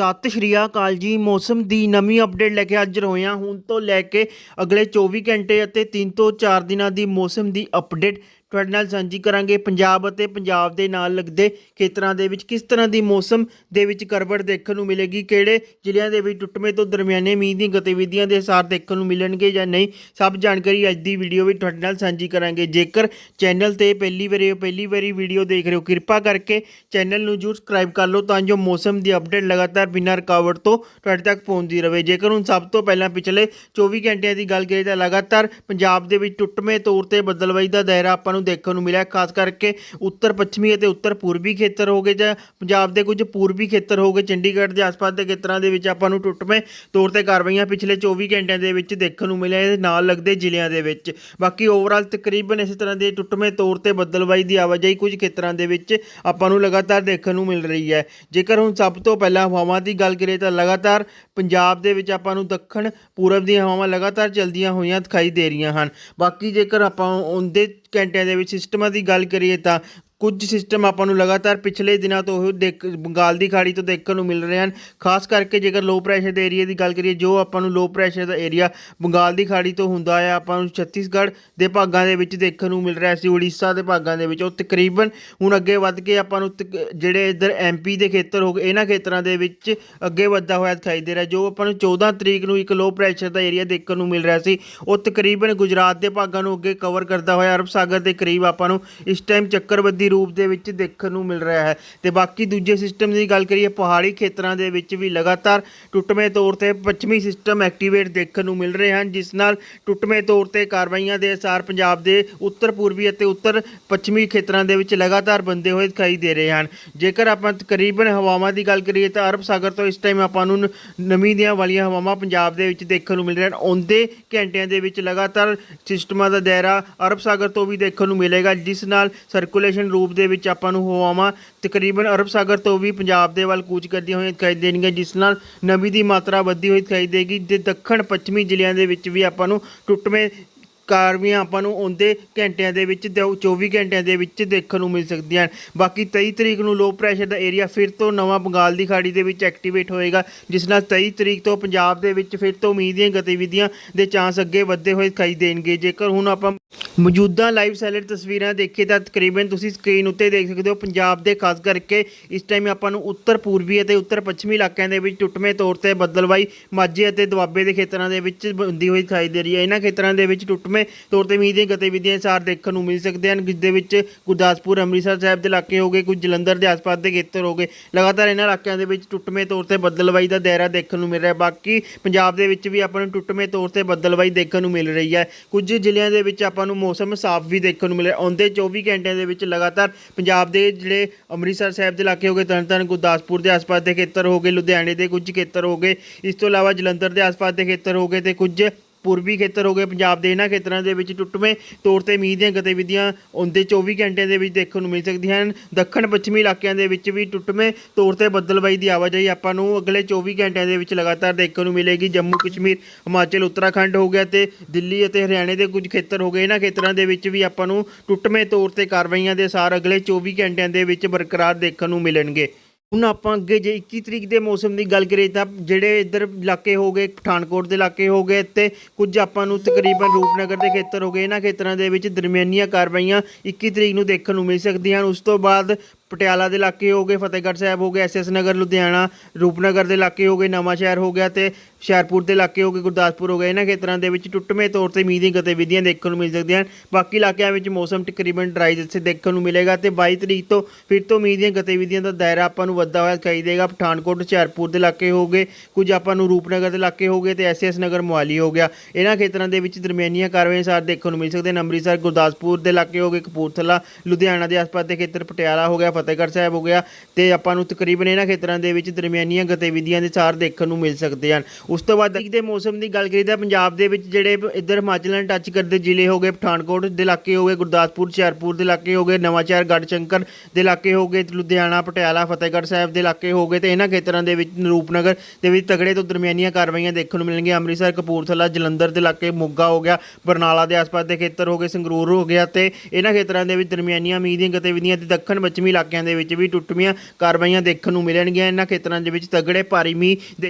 ਸਤਿ ਸ਼੍ਰੀ ਅਕਾਲ ਜੀ। ਮੌਸਮ ਦੀ ਨਵੀਂ ਅਪਡੇਟ ਲੈ ਕੇ ਅੱਜ ਹੋਏ ਹਾਂ ਹੁਣ ਤੋਂ ਲੈ ਕੇ ਅਗਲੇ 24 ਘੰਟੇ ਅਤੇ 3 ਤੋਂ 4 ਦਿਨਾਂ ਦੀ ਮੌਸਮ ਦੀ ਅਪਡੇਟ ਤੁਹਾਡੇ ਨਾਲ ਸਾਂਝੀ ਕਰਾਂਗੇ ਪੰਜਾਬ ਅਤੇ ਪੰਜਾਬ ਦੇ ਨਾਲ ਲੱਗਦੇ ਖੇਤਰਾਂ ਦੇ ਵਿੱਚ ਕਿਸ ਤਰ੍ਹਾਂ ਦੀ ਮੌਸਮ ਦੇ ਵਿੱਚ ਕਰਵਟ ਦੇਖਣ ਨੂੰ ਮਿਲੇਗੀ, ਕਿਹੜੇ ਜ਼ਿਲ੍ਹਿਆਂ ਦੇ ਵਿੱਚ ਟੁੱਟਵੇਂ ਤੋਂ ਦਰਮਿਆਨੇ ਮੀਂਹ ਦੀਆਂ ਗਤੀਵਿਧੀਆਂ ਦੇ ਅਸਾਰ ਦੇਖਣ ਨੂੰ ਮਿਲਣਗੇ ਜਾਂ ਨਹੀਂ, ਸਭ ਜਾਣਕਾਰੀ ਅੱਜ ਦੀ ਵੀਡੀਓ ਵਿੱਚ ਤੁਹਾਡੇ ਨਾਲ ਸਾਂਝੀ ਕਰਾਂਗੇ। ਜੇਕਰ ਚੈਨਲ ਤੇ ਪਹਿਲੀ ਵਾਰੀ ਪਹਿਲੀ ਵਾਰੀ ਵੀਡੀਓ ਦੇਖ ਰਹੇ ਹੋ, ਕਿਰਪਾ ਕਰਕੇ ਚੈਨਲ ਨੂੰ ਜਰੂਰ ਸਬਸਕ੍ਰਾਈਬ ਕਰ ਲਓ ਤਾਂ ਜੋ ਮੌਸਮ ਦੀ ਅਪਡੇਟ ਲਗਾਤਾਰ ਬਿਨਾਂ ਰੁਕਾਵਟ ਤੋਂ ਤੁਹਾਡੇ ਤੱਕ ਪਹੁੰਚਦੀ ਰਹੇ। ਜੇਕਰ ਹੁਣ ਸਭ ਤੋਂ ਪਹਿਲਾਂ ਪਿਛਲੇ 24 ਘੰਟਿਆਂ ਦੀ ਗੱਲ ਕਰੀਏ ਤਾਂ ਲਗਾਤਾਰ ਪੰਜਾਬ ਦੇ ਵਿੱਚ ਟੁੱਟਵੇਂ ਤੌਰ ਤੇ ਬਦਲਵਾਈ ਦਾ ਦਾਇਰਾ ਆਪਾਂ ਨੂੰ ਦੇਖਣ ਨੂੰ ਮਿਲਿਆ, ਖਾਸ ਕਰਕੇ ਉੱਤਰ ਪੱਛਮੀ ਅਤੇ ਉੱਤਰ ਪੂਰਬੀ ਖੇਤਰ ਹੋ ਗਏ ਜਾਂ ਪੰਜਾਬ ਦੇ ਕੁਝ ਪੂਰਬੀ ਖੇਤਰ ਹੋ ਗਏ। ਚੰਡੀਗੜ੍ਹ ਦੇ ਆਸ-ਪਾਸ ਦੇ ਖੇਤਰਾਂ ਦੇ ਵਿੱਚ ਆਪਾਂ ਨੂੰ ਟੁੱਟਵੇਂ ਤੌਰ ਤੇ ਕਾਰਵਾਈਆਂ ਪਿਛਲੇ 24 ਘੰਟਿਆਂ ਦੇ ਵਿੱਚ ਦੇਖਣ ਨੂੰ ਮਿਲਿਆ, ਇਹਦੇ ਨਾਲ ਲੱਗਦੇ ਜ਼ਿਲ੍ਹਿਆਂ ਦੇ ਵਿੱਚ। ਬਾਕੀ ਓਵਰਆਲ ਤਕਰੀਬਨ ਇਸੇ ਤਰ੍ਹਾਂ ਦੇ ਟੁੱਟਵੇਂ ਤੌਰ ਤੇ ਬੱਦਲਵਾਈ ਦੀ ਆਵਾਜਾਈ ਕੁਝ ਖੇਤਰਾਂ ਦੇ ਵਿੱਚ ਆਪਾਂ ਨੂੰ ਲਗਾਤਾਰ ਦੇਖਣ ਨੂੰ ਮਿਲ ਰਹੀ ਹੈ। ਜੇਕਰ ਹੁਣ ਸਭ ਤੋਂ ਪਹਿਲਾਂ ਹਵਾਵਾਂ ਦੀ ਗੱਲ ਕਰੀਏ ਤਾਂ ਲਗਾਤਾਰ ਪੰਜਾਬ ਦੇ ਵਿੱਚ ਆਪਾਂ ਨੂੰ ਦੱਖਣ ਪੂਰਬ ਦੀਆਂ ਹਵਾਵਾਂ ਲਗਾਤਾਰ ਚੱਲਦੀਆਂ ਹੋਈਆਂ ਦਿਖਾਈ ਦੇ ਰਹੀਆਂ ਹਨ। ਬਾਕੀ ਜੇਕਰ ਆਪਾਂ ਉਹਦੇ ਘੰਟਿਆਂ ਦੇ ਵਿੱਚ ਸਿਸਟਮਾਂ ਦੀ ਗੱਲ ਕਰੀਏ ਤਾਂ ਕੁਝ ਸਿਸਟਮ ਆਪਾਂ ਨੂੰ ਲਗਾਤਾਰ ਪਿਛਲੇ ਦਿਨਾਂ ਤੋਂ ਉਹ ਦੇਖ ਬੰਗਾਲ ਦੀ ਖਾੜੀ ਤੋਂ ਦੇਖਣ ਨੂੰ ਮਿਲ ਰਹੇ ਹਨ। ਖਾਸ ਕਰਕੇ ਜੇਕਰ ਲੋ ਪ੍ਰੈਸ਼ਰ ਦੇ ਏਰੀਆ ਦੀ ਗੱਲ ਕਰੀਏ, ਜੋ ਆਪਾਂ ਨੂੰ ਲੋ ਪ੍ਰੈਸ਼ਰ ਦਾ ਏਰੀਆ ਬੰਗਾਲ ਦੀ ਖਾੜੀ ਤੋਂ ਹੁੰਦਾ ਹੈ ਆਪਾਂ ਨੂੰ ਛੱਤੀਸਗੜ੍ਹ ਦੇ ਭਾਗਾਂ ਦੇ ਵਿੱਚ ਦੇਖਣ ਨੂੰ ਮਿਲ ਰਿਹਾ ਸੀ ਉੜੀਸਾ ਦੇ ਭਾਗਾਂ ਦੇ ਵਿੱਚ, ਉਹ ਤਕਰੀਬਨ ਹੁਣ ਅੱਗੇ ਵੱਧ ਕੇ ਆਪਾਂ ਨੂੰ ਤਕ- ਜਿਹੜੇ ਇੱਧਰ ਐਮਪੀ ਦੇ ਖੇਤਰ ਹੋ ਗਏ, ਇਹਨਾਂ ਖੇਤਰਾਂ ਦੇ ਵਿੱਚ ਅੱਗੇ ਵੱਧਦਾ ਹੋਇਆ ਦਿਖਾਈ ਦੇ ਰਿਹਾ, ਜੋ ਆਪਾਂ ਨੂੰ 14 ਤਰੀਕ ਨੂੰ ਇੱਕ ਲੋ ਪ੍ਰੈਸ਼ਰ ਦਾ ਏਰੀਆ ਦੇਖਣ ਨੂੰ ਮਿਲ ਰਿਹਾ ਸੀ। ਉਹ ਤਕਰੀਬਨ ਗੁਜਰਾਤ ਦੇ ਭਾਗਾਂ ਨੂੰ ਅੱਗੇ ਕਵਰ ਕਰਦਾ ਹੋਇਆ, ਅਰਬ ਸਾਗਰ ਦੇ ਕਰੀਬ ਆਪਾਂ ਨੂੰ ਇਸ ਟਾਈਮ ਚੱਕਰਵੱਦੀ ਰੂਪ ਦੇ ਵਿੱਚ ਦੇਖਣ ਨੂੰ ਮਿਲ ਰਿਹਾ ਹੈ। ਤੇ ਬਾਕੀ ਦੂਜੇ ਸਿਸਟਮ ਦੀ ਗੱਲ ਕਰੀਏ, ਪਹਾੜੀ ਖੇਤਰਾਂ ਦੇ ਵਿੱਚ ਵੀ ਲਗਾਤਾਰ ਟੁੱਟਵੇਂ ਤੌਰ ਤੇ ਪੱਛਮੀ ਸਿਸਟਮ ਐਕਟੀਵੇਟ ਦੇਖਣ ਨੂੰ ਮਿਲ ਰਹੇ ਹਨ, ਜਿਸ ਨਾਲ ਟੁੱਟਵੇਂ ਤੌਰ ਤੇ ਕਾਰਵਾਈਆਂ ਦੇ ਅਸਾਰ ਪੰਜਾਬ ਦੇ ਉੱਤਰ, ਪੂਰਬੀ ਅਤੇ ਉੱਤਰ ਪੱਛਮੀ ਖੇਤਰਾਂ ਦੇ ਵਿੱਚ ਲਗਾਤਾਰ ਬੰਦੇ ਹੋਏ ਦਿਖਾਈ ਦੇ ਰਹੇ ਹਨ। ਜੇਕਰ ਆਪਾਂ ਤਕਰੀਬਨ ਹਵਾਵਾਂ ਦੀ ਗੱਲ ਕਰੀਏ ਤਾਂ ਅਰਬ ਸਾਗਰ ਤੋਂ ਇਸ ਟਾਈਮ ਆਪਾਂ ਨੂੰ ਨ- ਨਮੀ ਦੀਆਂ ਵਾਲੀਆਂ ਹਵਾਵਾਂ ਪੰਜਾਬ ਦੇ ਵਿੱਚ ਦੇਖਣ ਨੂੰ ਮਿਲ ਰਹੀਆਂ ਹਨ। ਆਉਂਦੇ ਘੰਟਿਆਂ ਦੇ ਵਿੱਚ ਲਗਾਤਾਰ ਸਿਸਟਮਾਂ ਦਾ ਦਾਇਰਾ ਅਰਬ ਸਾਗਰ ਤੋਂ ਵੀ ਦੇਖਣ ਨੂੰ ਮਿਲੇਗਾ, ਜਿਸ ਨਾਲ ਸਰਕੂਲੇਸ਼ਨ ਰੂਪ ਦੇ ਵਿੱਚ ਆਪਾਂ ਨੂੰ ਹਵਾਵਾਂ। ਤਕਰੀਬਨ ਅਰਬ ਸਾਗਰ ਤੋਂ ਵੀ ਪੰਜਾਬ ਦੇ ਵੱਲ ਕੂਚ ਕਰਦੀਆਂ ਹੋਈਆਂ ਦਿਖਾਈ ਦੇਣਗੀਆਂ, ਜਿਸ ਨਾਲ ਨਮੀ ਦੀ ਮਾਤਰਾ ਵੱਧਦੀ ਹੋਈ ਦਿਖਾਈ ਦੇਗੀ ਤੇ ਦੱਖਣ ਪੱਛਮੀ ਜ਼ਿਲ੍ਹਿਆਂ ਦੇ ਵਿੱਚ ਵੀ ਆਪਾਂ ਨੂੰ ਟੁੱਟਵੇਂ ਕਾਰਵੀਆਂ ਆਪਾਂ ਨੂੰ ਆਉਂਦੇ ਘੰਟਿਆਂ ਦੇ ਵਿੱਚ ਤੇ 24 ਘੰਟਿਆਂ ਦੇ ਵਿੱਚ ਦੇਖਣ ਨੂੰ ਮਿਲ ਸਕਦੀਆਂ ਹਨ। ਬਾਕੀ 23 ਤਰੀਕ ਨੂੰ ਲੋ ਪ੍ਰੈਸ਼ਰ ਦਾ ਏਰੀਆ ਫਿਰ ਤੋਂ ਨਵਾਂ ਬੰਗਾਲ ਦੀ ਖਾੜੀ ਦੇ ਵਿੱਚ ਐਕਟੀਵੇਟ ਹੋਏਗਾ, ਜਿਸ ਨਾਲ 23 ਤਰੀਕ ਤੋਂ ਪੰਜਾਬ ਦੇ ਵਿੱਚ ਫਿਰ ਤੋਂ ਮੀਂਹ ਦੀਆਂ ਗਤੀਵਿਧੀਆਂ ਦੇ ਚਾਂਸ ਅੱਗੇ ਵਧਦੇ ਹੋਏ ਦਿਖਾਈ ਦੇਣਗੇ। ਜੇਕਰ ਹੁਣ ਆਪਾਂ ਮੌਜੂਦਾ ਲਾਈਵ ਸੈਲਡ ਤਸਵੀਰਾਂ ਦੇਖੀਏ ਤਾਂ ਤਕਰੀਬਨ ਤੁਸੀਂ ਸਕਰੀਨ ਉੱਤੇ ਦੇਖ ਸਕਦੇ ਹੋ ਪੰਜਾਬ ਦੇ ਖਾਸ ਕਰਕੇ ਇਸ ਟਾਈਮ ਆਪਾਂ ਨੂੰ ਉੱਤਰ ਪੂਰਬੀ ਅਤੇ ਉੱਤਰ ਪੱਛਮੀ ਇਲਾਕਿਆਂ ਦੇ ਵਿੱਚ ਟੁੱਟਵੇਂ ਤੌਰ ਤੇ ਬੱਦਲਵਾਈ, ਮਾਝੇ ਅਤੇ ਦੁਆਬੇ ਦੇ ਖੇਤਰਾਂ ਦੇ ਵਿੱਚ ਹੁੰਦੀ ਹੋਈ ਦਿਖਾਈ ਦੇ ਰਹੀ ਹੈ। ਇਹਨਾਂ ਖੇਤਰਾਂ ਦੇ ਵਿੱਚ ਟੁੱਟਵੇਂ ਤੌਰ ਤੇ ਮੀਂਹ ਦੀਆਂ ਗਤੀਵਿਧੀਆਂ ਸਾਰ ਦੇਖਣ ਨੂੰ ਮਿਲ ਸਕਦੇ ਹਨ, ਜਿਸ ਦੇ ਵਿੱਚ ਗੁਰਦਾਸਪੁਰ, ਅੰਮ੍ਰਿਤਸਰ ਸਾਹਿਬ ਦੇ ਇਲਾਕੇ ਹੋ ਗਏ, ਕੁਝ ਜਲੰਧਰ ਦੇ ਆਸ-ਪਾਸ ਦੇ ਖੇਤਰ ਹੋ ਗਏ। ਲਗਾਤਾਰ ਇਹਨਾਂ ਇਲਾਕਿਆਂ ਦੇ ਵਿੱਚ ਟੁੱਟਵੇਂ ਤੌਰ ਤੇ ਬੱਦਲਵਾਈ ਦਾ ਦਾਇਰਾ ਦੇਖਣ ਨੂੰ ਮਿਲ ਰਿਹਾ ਬਾਕੀ ਪੰਜਾਬ ਦੇ ਵਿੱਚ ਵੀ ਆਪਾਂ ਨੂੰ ਟੁੱਟਵੇਂ ਤੌਰ ਤੇ ਬੱਦਲਵਾਈ ਦੇਖਣ ਨੂੰ ਮਿਲ ਰਹੀ ਹੈ। ਕੁਝ ਜ਼ਿਲ੍ਹਿਆਂ ਦੇ ਵਿੱਚ ਆਪਾਂ ਆਪਾਂ ਨੂੰ ਮੌਸਮ ਸਾਫ਼ ਵੀ ਦੇਖਣ ਨੂੰ ਮਿਲਿਆ। ਆਉਂਦੇ 24 ਘੰਟਿਆਂ ਦੇ ਵਿੱਚ ਲਗਾਤਾਰ ਪੰਜਾਬ ਦੇ ਜਿਹੜੇ ਅੰਮ੍ਰਿਤਸਰ ਸਾਹਿਬ ਦੇ ਇਲਾਕੇ ਹੋ ਗਏ, ਤਰਨਤਾਰਨ, ਗੁਰਦਾਸਪੁਰ ਦੇ ਆਸ-ਪਾਸ ਦੇ ਖੇਤਰ ਹੋ ਗਏ, ਲੁਧਿਆਣੇ ਦੇ ਕੁਝ ਖੇਤਰ ਹੋ ਗਏ। ਇਸ ਤੋਂ ਇਲਾਵਾ ਜਲੰਧਰ ਦੇ ਆਸ-ਪਾਸ ਦੇ ਖੇਤਰ ਹੋ ਗਏ ਤੇ ਕੁਝ ਪੂਰਬੀ ਖੇਤਰ ਹੋ ਗਏ, ਪੰਜਾਬ ਦੇ ਇਹਨਾਂ ਖੇਤਰਾਂ ਦੇ ਵਿੱਚ ਟੁੱਟਵੇਂ ਤੌਰ ਤੇ ਮੀਂਹ ਦੀਆਂ ਗਤੀਵਿਧੀਆਂ ਆਉਂਦੇ 24 ਘੰਟਿਆਂ ਦੇ ਵਿੱਚ ਦੇਖਣ ਨੂੰ ਮਿਲ ਸਕਦੀਆਂ ਹਨ। ਦੱਖਣ ਪੱਛਮੀ ਇਲਾਕਿਆਂ ਦੇ ਵਿੱਚ ਵੀ ਟੁੱਟਵੇਂ ਤੌਰ ਤੇ ਬੱਦਲਬਾਈ ਦੀ ਆਵਾਜਾਈ ਆਪਾਂ ਨੂੰ ਅਗਲੇ 24 ਘੰਟਿਆਂ ਦੇ ਵਿੱਚ ਲਗਾਤਾਰ ਦੇਖਣ ਨੂੰ ਮਿਲੇਗੀ। ਜੰਮੂ ਕਸ਼ਮੀਰ ਹਿਮਾਚਲ, ਉੱਤਰਾਖੰਡ ਹੋ ਗਿਆ ਤੇ ਦਿੱਲੀ ਅਤੇ ਹਰਿਆਣੇ ਦੇ ਕੁਝ ਖੇਤਰ ਹੋ ਗਏ। ਇਹਨਾਂ ਖੇਤਰਾਂ ਦੇ ਵਿੱਚ ਵੀ ਆਪਾਂ ਨੂੰ ਟੁੱਟਵੇਂ ਤੌਰ ਤੇ ਕਾਰਵਾਈਆਂ ਦੇ ਅਸਾਰ ਅਗਲੇ 24 ਘੰਟਿਆਂ ਦੇ ਵਿੱਚ ਬਰਕਰਾਰ ਦੇਖਣ ਨੂੰ ਮਿਲਣਗੇ। ਹੁਣ ਆਪਾਂ ਅੱਗੇ ਜੇ 21 ਤਰੀਕ ਦੇ ਮੌਸਮ ਦੀ ਗੱਲ ਕਰੀਏ ਤਾਂ ਜਿਹੜੇ ਇੱਧਰ ਇਲਾਕੇ ਹੋ ਗਏ, ਪਠਾਨਕੋਟ ਦੇ ਇਲਾਕੇ ਹੋ ਗਏ ਤੇ ਕੁਝ ਆਪਾਂ ਨੂੰ ਤਕਰੀਬਨ ਰੂਪਨਗਰ ਦੇ ਖੇਤਰ ਹੋ ਗਏ, ਇਹਨਾਂ ਖੇਤਰਾਂ ਦੇ ਵਿੱਚ ਦਰਮਿਆਨੀਆਂ ਕਾਰਵਾਈਆਂ 21 ਤਰੀਕ ਨੂੰ ਦੇਖਣ ਨੂੰ ਮਿਲ ਸਕਦੀਆਂ ਹਨ। ਉਸ ਤੋਂ ਬਾਅਦ ਪਟਿਆਲਾ ਦੇ ਇਲਾਕੇ ਹੋ ਗਏ, ਫਤਿਹਗੜ੍ਹ ਸਾਹਿਬ ਹੋ ਗਏ ਐਸਐਸ ਨਗਰ, ਲੁਧਿਆਣਾ, ਰੂਪਨਗਰ ਦੇ ਇਲਾਕੇ ਹੋ ਗਏ, ਨਵਾਂ ਸ਼ਹਿਰ ਹੋ ਗਿਆ ਤੇ ਹੁਸ਼ਿਆਰਪੁਰ ਦੇ ਇਲਾਕੇ ਹੋ ਗਏ, ਗੁਰਦਾਸਪੁਰ ਹੋ ਗਿਆ ਇਹਨਾਂ ਖੇਤਰਾਂ ਦੇ ਵਿੱਚ ਟੁੱਟਵੇਂ ਤੌਰ ਤੇ ਮੀਂਹ ਦੀਆਂ ਗਤੀਵਿਧੀਆਂ ਦੇਖਣ ਨੂੰ ਮਿਲ ਸਕਦੀਆਂ ਹਨ। ਬਾਕੀ ਇਲਾਕਿਆਂ ਵਿੱਚ ਮੌਸਮ ਤਕਰੀਬਨ ਡਰਾਈ ਜਿੱਥੇ ਦੇਖਣ ਨੂੰ ਮਿਲੇਗਾ ਤੇ 22 ਤਰੀਕ ਤੋਂ ਫਿਰ ਤੋਂ ਮੀਂਹ ਦੀਆਂ ਗਤੀਵਿਧੀਆਂ ਦਾ ਦਾਇਰਾ ਆਪਾਂ ਨੂੰ ਵੱਧਦਾ ਹੋਇਆ ਦਿਖਾਈ ਦੇਗਾ। ਪਠਾਨਕੋਟ, ਹੁਸ਼ਿਆਰਪੁਰ ਦੇ ਇਲਾਕੇ ਹੋ ਗਏ, ਕੁਝ ਆਪਾਂ ਨੂੰ ਰੂਪਨਗਰ ਦੇ ਇਲਾਕੇ ਹੋ ਗਏ ਤੇ ਐਸਐਸ ਨਗਰ ਮੁਹਾਲੀ ਹੋ ਗਿਆ। ਇਹਨਾਂ ਖੇਤਰਾਂ ਦੇ ਵਿੱਚ ਦਰਮਿਆਨੀਆਂ ਕਾਰਵਾਈਆਂ ਸਾਰ ਦੇਖਣ ਨੂੰ ਮਿਲ ਸਕਦੇ ਹਨ। ਅੰਮ੍ਰਿਤਸਰ, ਗੁਰਦਾਸਪੁਰ ਦੇ ਇਲਾਕੇ ਹੋ ਗਏ, ਕਪੂਰਥਲਾ, ਲੁਧਿਆਣਾ ਦੇ ਆਸ-ਪਾਸ ਦੇ ਖੇਤਰ, ਪਟਿਆਲਾ ਹੋ ਗਿਆ ਫਤਿਹਗੜ੍ਹ ਸਾਹਿਬ ਹੋ ਗਿਆ ਤੇ ਆਪਾਂ ਨੂੰ ਤਕਰੀਬਨ ਇਹਨਾਂ ਖੇਤਰਾਂ ਦੇ ਵਿੱਚ ਦਰਮਿਆਨੀਆਂ ਗਤੀਵਿਧੀਆਂ ਦੇ ਸਾਰ ਦੇਖਣ ਨੂੰ ਮਿਲ ਸਕਦੇ ਹਨ। ਉਸ ਤੋਂ ਬਾਅਦ ਦੇ ਮੌਸਮ ਦੀ ਗੱਲ ਕਰੀਏ ਤਾਂ ਪੰਜਾਬ ਦੇ ਵਿੱਚ ਜਿਹੜੇ ਇੱਧਰ ਹਿਮਾਚਲ ਨਾਲ ਟੱਚ ਕਰਦੇ ਜ਼ਿਲ੍ਹੇ ਹੋ ਗਏ ਪਠਾਨਕੋਟ ਦੇ ਇਲਾਕੇ ਹੋ ਗਏ, ਗੁਰਦਾਸਪੁਰ, ਹੁਸ਼ਿਆਰਪੁਰ ਦੇ ਇਲਾਕੇ ਹੋ ਗਏ ਨਵਾਂਸ਼ਹਿਰ ਗੜਸ਼ੰਕਰ ਦੇ ਇਲਾਕੇ ਹੋ ਗਏ, ਲੁਧਿਆਣਾ, ਪਟਿਆਲਾ, ਫਤਿਹਗੜ੍ਹ ਸਾਹਿਬ ਦੇ ਇਲਾਕੇ ਹੋ ਗਏ ਤੇ ਇਹਨਾਂ ਖੇਤਰਾਂ ਦੇ ਵਿੱਚ ਰੂਪਨਗਰ ਦੇ ਵਿੱਚ ਤਗੜੇ ਤੋਂ ਦਰਮਿਆਨੀਆਂ ਕਾਰਵਾਈਆਂ ਦੇਖਣ ਨੂੰ ਮਿਲਣਗੀਆਂ। ਅੰਮ੍ਰਿਤਸਰ, ਕਪੂਰਥਲਾ, ਜਲੰਧਰ ਦੇ ਇਲਾਕੇ ਮੋਗਾ ਹੋ ਗਿਆ, ਬਰਨਾਲਾ ਦੇ ਆਸ-ਪਾਸ ਦੇ ਖੇਤਰ ਹੋ ਗਏ, ਸੰਗਰੂਰ ਹੋ ਗਿਆ ਤੇ ਇਹਨਾਂ ਖੇਤਰਾਂ ਦੇ ਵਿੱਚ ਦਰਮਿਆਨੀਆਂ ਮੀਂਹ ਦੀਆਂ ਗਤੀਵਿਧੀਆਂ ਤੇ ਦੱਖਣ ਪੱਛਮੀ ਇਲਾਕੇ ਇਲਾਕਿਆਂ ਦੇ ਵਿੱਚ ਵੀ ਟੁੱਟਵੀਆਂ ਕਾਰਵਾਈਆਂ ਦੇਖਣ ਨੂੰ ਮਿਲਣਗੀਆਂ। ਇਹਨਾਂ ਖੇਤਰਾਂ ਦੇ ਵਿੱਚ ਤਗੜੇ ਭਾਰੀ ਮੀਂਹ ਦੇ